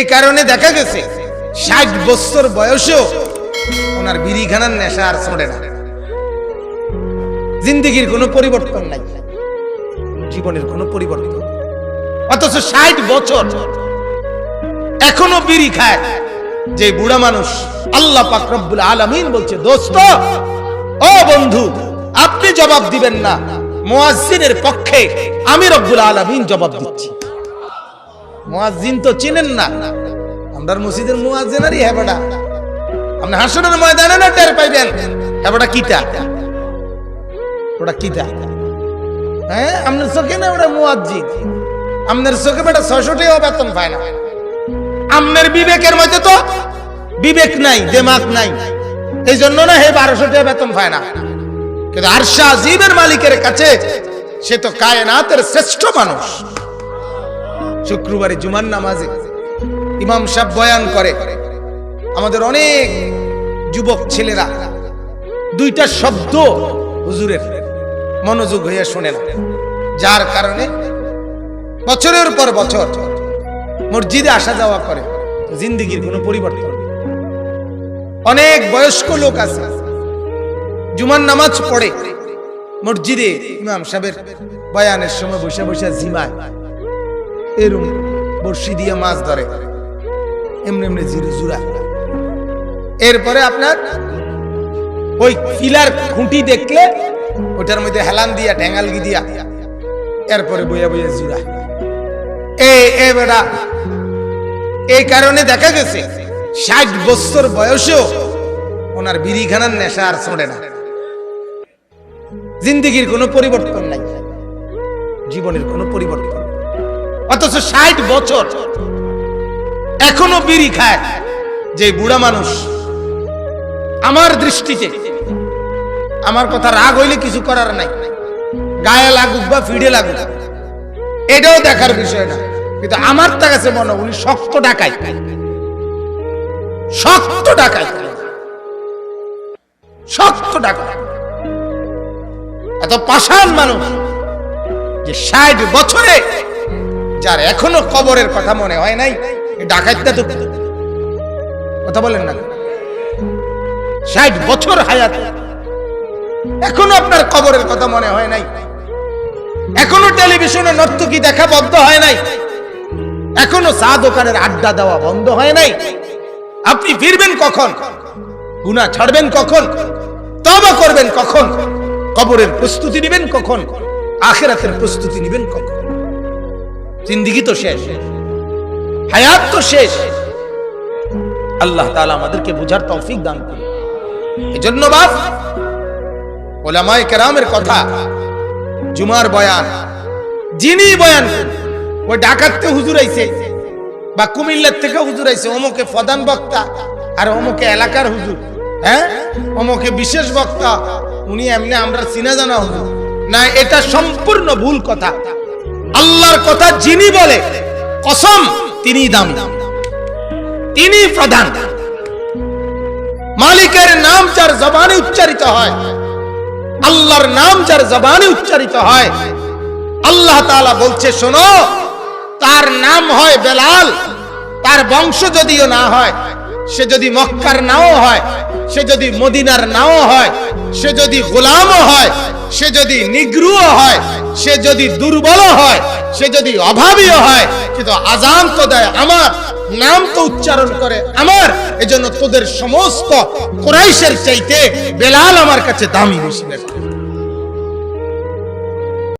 এই কারণে দেখা গেছে, ষাট বছর বয়সেও ওনার বিড়িখানার নেশা আর ছড়ে না। জিন্দিগির কোনো পরিবর্তন নাই, জীবনের কোনো পরিবর্তন অথচ ষাট বছর এখনও বিড়ি খায়। যে বুড়া মানুষ আল্লাহ পাক রব্বুল আলামিন বলছে, দোস্ত, ও বন্ধু, আপনি জবাব দিবেন না। মুয়াজ্জিনের পক্ষে আমি রব্বুল আলামিন জবাব দিচ্ছি। মুয়াজ্জিন তো চিনেন না। আমরা মসজিদের মুয়াজ্জিনারই হেবড়া। আপনি হাসনের ময়দানে না টের পাইবেন? হেবড়া কিটা ওটা কিটা হ্যাঁ আপনার চোখে না ওটা মুয়াজ্জিন? আপনার চোখে বেটা ছয়শো টাকা বেতন পায় না। আপনার বিবেকের মধ্যে তো বিবেক নাই দেমাগ নাই। এই জন্য না হে বারোশো টাকা বেতন পায় না। কিন্তু আরশা জীবের মালিকের কাছে সে তো কায়নাতের শ্রেষ্ঠ মানুষ। শুক্রবারে জুমার নামাজে ইমাম সাহেব বয়ান করে, আমাদের অনেক যুবক ছেলেরা দুইটা শব্দ হুজুরের মনোযোগ হইয়া শোনে না। যার কারণে বছরের পর বছর মসজিদে আসা যাওয়া করে, জিন্দিগির কোনো পরিবর্তন অনেক বয়স্ক লোক আছে, জুমার নামাজ পড়ে মসজিদে ইমাম সাহেবের বয়ানের সময় বসে বসে ঝিমায় এরম বর্ষি দিয়ে মাছ ধরে। এমনি এমনি জিরু জুড়ায় এরপরে আপনার ওই পিলার খুঁটি দেখলে ওটার মধ্যে হেলান দিয়া ঠ্যাঙ্গালগি দিয়া, এরপরে বইয়া বইয়া জুড়ায় এ এ বেটা এই কারণে দেখা গেছে, ষাট বছর বয়সেও ওনার বিড়িখানার নেশা আর ছড়ে না। জিন্দিগির কোনো পরিবর্তন নাই। জীবনের কোনো পরিবর্তন। অথচ ষাট বছর এখনও বিড়ি খায় যে বুড়া মানুষ। আমার দৃষ্টিতে আমার কথা রাগ হইলে কিছু করার নাই। গায়ে লাগুক বা ফিডে লাগুক, এটাও দেখার বিষয় না। কিন্তু আমার তার কাছে মনে উনি শক্ত ডাকাই। শক্ত ডাকাই। শক্ত ডাকাই। এত পাষাণ মানুষ যে ষাট বছরে যার এখনও কবরের কথা মনে হয় নাই ডাকাতটা তো কথা বলেন না ষাট বছর হায়াত। এখনও আপনার কবরের কথা মনে হয় নাই। এখনও টেলিভিশনে নর্তকী দেখা বন্ধ হয় নাই। এখনও চা দোকানের আড্ডা দেওয়া বন্ধ হয় নাই। আপনি ফিরবেন কখন? গুনা ছাড়বেন কখন? তবা করবেন কখন? কবরের প্রস্তুতি নেবেন কখন? আখেরাতের প্রস্তুতি নেবেন কখন? জিন্দিগি তো শেষ, হায়াত তো শেষ। আল্লাহ তাআলা আমাদেরকে বুঝার তৌফিক দান করুন। এজন্য বাপ, ওলামায়ে কেরামের কথা, জুমার বয়ান, যিনি বয়ান ওই ডাকাততে হুজুর আইছে, বা কুমিল্লার থেকে হুজুর আইছে, অমুকে প্রধান বক্তা আর অমুকে এলাকার হুজুর হ্যাঁ? অমুকে বিশেষ বক্তা, উনি এমনি আমরা চিনা জানা হুজুর। না, এটা সম্পূর্ণ ভুল কথা। আল্লাহর কথা যিনি বলে, কসম তিনি দামি। তিনি প্রধান। মালিকের নাম যার জবানে উচ্চারিত হয়, আল্লাহর নাম যার জবানে উচ্চারিত হয়, আল্লাহ তাআলা বলছে, শোনো, তার নাম হয় বেলাল, তার বংশ যদিও না হয়, সে যদি মক্কার নাও হয়, সে যদি মদিনার নাও হয়, সে যদি গোলামও হয়, সে যদি নিগ্রুও হয় সে যদি দুর্বল হয়, সে যদি অভাবীয় হয়, কিন্তু আজান তো দেয় আমার, নাম তো উচ্চারণ করে আমার, এজন্য তোদের সমস্ত কোরাইশের চাইতে বেলাল আমার কাছে দামি বেশি বেশি